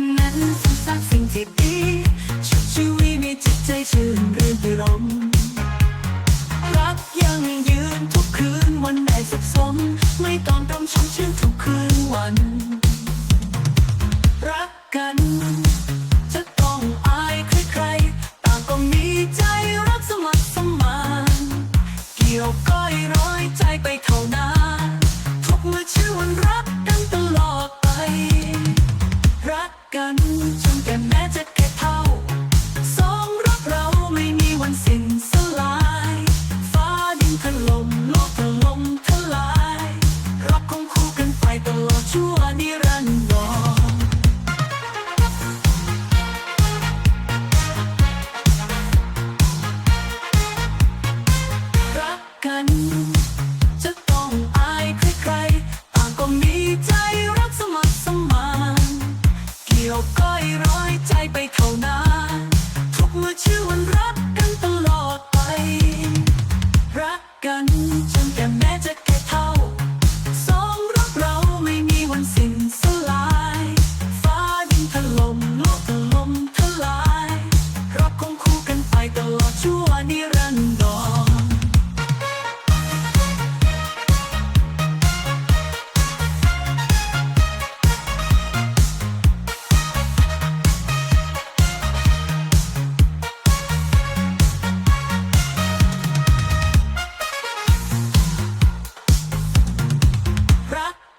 นนั้นสร้างสิ่งที่ดีชดชีวิตมีจิตใจชื่นรื่นไปลมรักยังยืนทุกคืนวันไหนสุขสม ไม่ต้องต้องชุ่มชื่นทุกคืนวัน รักกันจะต้องอายใครๆต่างก็มีใจรักสมัครสมานเกี่ยวก็ the magic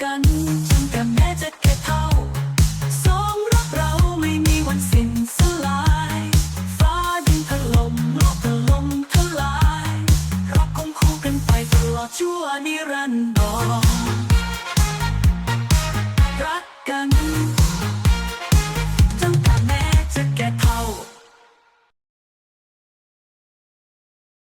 กันจนแต่แม้จะแค่เท่าสองรักเราไม่มีวันสิ้นสลาย ฟ้าดินถล่มโลกถลมทลายรักคงคู่กันไปตลอดชั่วนิรันดร